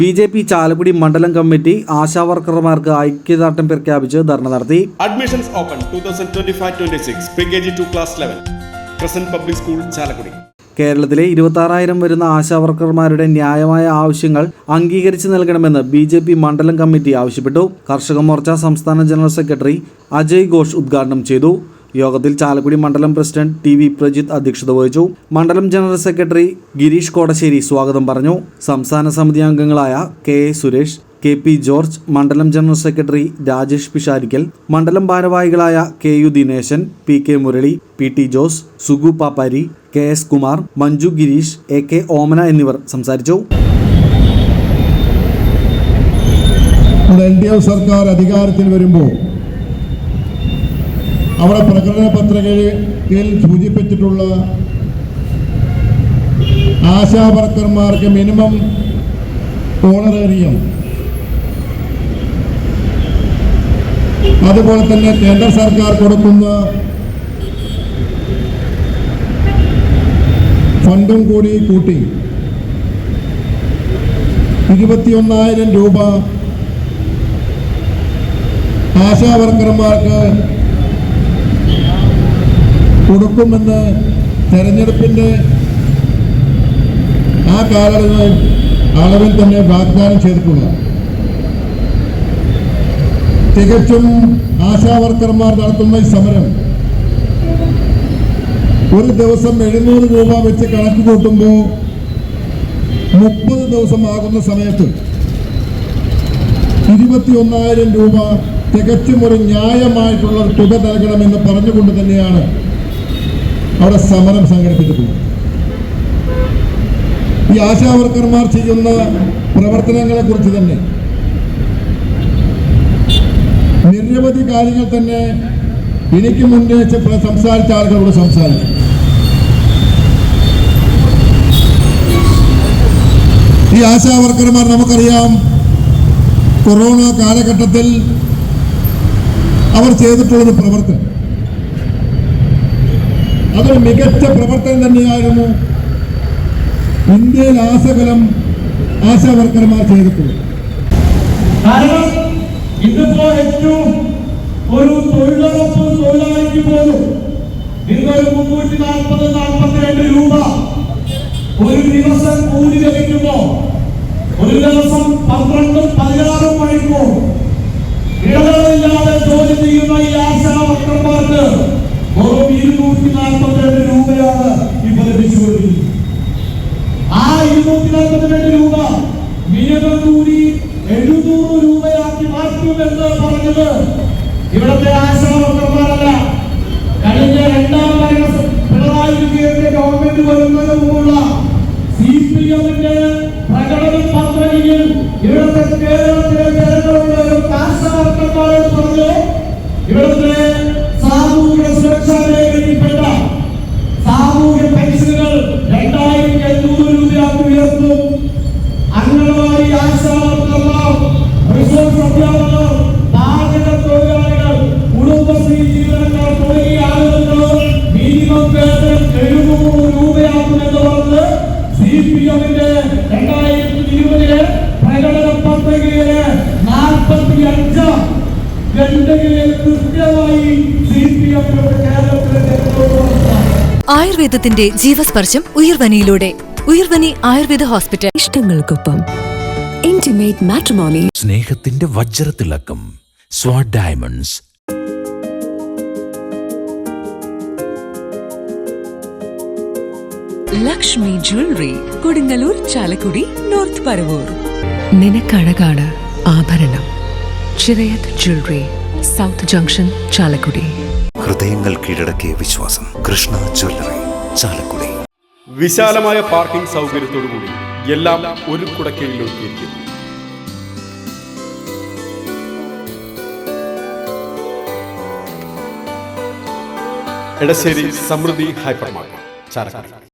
B J P Chalakudy മണ്ഡലം committee ASHA വർക്കർമാർക്ക് ഐക്യദാർഢ്യം പ്രഖ്യാപിച്ച് ധർണ നടത്തി admissions open 2025-26 pre-KG to class 11. Crescent Public School, Chalakudi. കേരളത്തിലെ ഇരുപത്താറായിരം വരുന്ന ആശാവർക്കർമാരുടെ ന്യായമായ ആവശ്യങ്ങൾ അംഗീകരിച്ചു നൽകണമെന്ന് ബി ജെ പി മണ്ഡലം കമ്മിറ്റി ആവശ്യപ്പെട്ടു കർഷക മോർച്ച സംസ്ഥാന ജനറൽ സെക്രട്ടറി അജയ് ഘോഷ് ഉദ്ഘാടനം ചെയ്തു യോഗത്തിൽ ചാലക്കുടി മണ്ഡലം പ്രസിഡന്റ് ടി വി പ്രജിത്ത് അധ്യക്ഷത വഹിച്ചു. മണ്ഡലം ജനറൽ സെക്രട്ടറി ഗിരീഷ് കോടശ്ശേരി സ്വാഗതം പറഞ്ഞു. സംസ്ഥാന സമിതി അംഗങ്ങളായ K A Suresh K P George മണ്ഡലം ജനറൽ സെക്രട്ടറി രാജേഷ് പിഷാരിക്കൽ മണ്ഡലം ഭാരവാഹികളായ K U Dineshan P K Murali P T Jose Sugu Pappari K S Kumar Manju Gireesh A K Omana എന്നിവർ സംസാരിച്ചു. എൽ ഡി എഫ് സർക്കാർ അധികാരത്തിൽ വരുമ്പോൾ അവിടെ പ്രകടന പത്രികയിൽ സൂചിപ്പിച്ചിട്ടുള്ള ആശാ വർക്കർമാർക്ക് മിനിമം ഓണറേറിയം. അതുപോലെ തന്നെ കേന്ദ്ര സർക്കാർ കൊടുക്കുന്ന ഫണ്ടും കൂടി കൂട്ടി. ഇരുപത്തിയൊന്നായിരം രൂപ ആശാ വർക്കർമാർക്ക് കൊടുക്കുമെന്ന് തെരഞ്ഞെടുപ്പിന്റെ ആ കാലയളവ് അളവിൽ തന്നെ വാഗ്ദാനം ചെയ്തിട്ടുള്ള തികച്ചും ആശാവർക്കർമാർ നടത്തുന്ന ഈ സമരം ഒരു ദിവസം എഴുന്നൂറ് രൂപ വെച്ച് കണക്ക് കൂട്ടുമ്പോൾ മുപ്പത് ദിവസമാകുന്ന സമയത്ത് ഇരുപത്തിയൊന്നായിരം രൂപ തികച്ചും ഒരു ന്യായമായിട്ടുള്ള തുക നൽകണമെന്ന് പറഞ്ഞുകൊണ്ട് തന്നെയാണ് അവിടെ സമരം സംഘടിപ്പിച്ചിട്ടുണ്ട് ഈ ആശാവർക്കർമാർ ചെയ്യുന്ന പ്രവർത്തനങ്ങളെ കുറിച്ച് തന്നെ നിരവധി കാര്യങ്ങൾ തന്നെ എനിക്ക് മുന്നേ സംസാരിച്ച ആളുകളോട് സംസാരിച്ചു ഈ ആശാവർക്കർമാർ നമുക്കറിയാം കൊറോണ കാലഘട്ടത്തിൽ അവർ ചെയ്തിട്ടുള്ളൊരു പ്രവർത്തനം. അതൊരു മികച്ച പ്രവർത്തനം തന്നെയായിരുന്നു. ഇന്ത്യയിൽ ആസകലം ആശാവർക്കർമാർ ചെയ്തിട്ടുള്ളത്. കാരണം ഒരു രൂപ ഒരു ദിവസം കൂലി ലഭിക്കുമ്പോ ഒരു ദിവസം പന്ത്രണ്ടും പതിനാറും മണിക്കൂർ ഇടവേളയില്ലാതെ ജോലി ചെയ്യുന്ന ഈ ആശാ വർക്കർമാർക്ക് വെറും ഇരുന്നൂറ്റി നാൽപ്പത്തിരണ്ട് രൂപയാണ് ഇപ്പൊ ലഭിച്ചുകൊണ്ടിരിക്കുന്നത് ആ ഇരുന്നൂറ്റി നാൽപ്പത്തിരണ്ട് രൂപ മിനിമം കൂലി എഴുന്നൂറ് രൂപയാക്കി മാറ്റുമെന്ന് പറഞ്ഞത് ഇവിടുത്തെ ആശാവർക്കർമാരല്ല. കഴിഞ്ഞ രണ്ടാം പിണറായി വിജയന്റെ ഗവൺമെന്റ് വരുന്നതിന് മുമ്പുള്ള സി പി എമ്മിന്റെ പ്രകടന പത്രികയിൽ ഇവിടുത്തെ കേരളത്തിലെ ജനങ്ങളുടെ ആശാവർക്കർമാരോട് പറഞ്ഞു ഇവിടുത്തെ ഗണ്ടകളിൽ കൃത്യമായി സി പി എം കേരളത്തിലെ ആയുർവേദത്തിന്റെ ജീവസ്പർശം ഉയർവനിയിലൂടെ. ഉയർവനി ആയുർവേദ ഹോസ്പിറ്റൽ. ഇഷ്ടങ്ങൾക്കൊപ്പം ഇന്റിമേറ്റ് മാട്രിമോണി സ്നേഹത്തിന്റെ വജ്രത്തിളക്കം Swad diamonds. Lakshmi jewellery Kodungallur Chalakudy north Paravur. നിനക്കഴകാണ് ആഭരണം. Chirayath jewellery south junction Chalakudy. ഹൃദയങ്ങൾ കീഴടക്കിയ വിശ്വാസം. കൃഷ്ണ ജ്വല്ലറി ചാലക്കുടി. വിശാലമായ പാർക്കിംഗ് സൗകര്യത്തോടുകൂടി എല്ലാം ഒരു കുടക്കീഴിൽ ഒരുക്കിയിരിക്കുന്നു. എടശ്ശേരി സമൃദ്ധി ഹൈപ്പർ മാർക്കറ്റ് ചാലക്കുടി.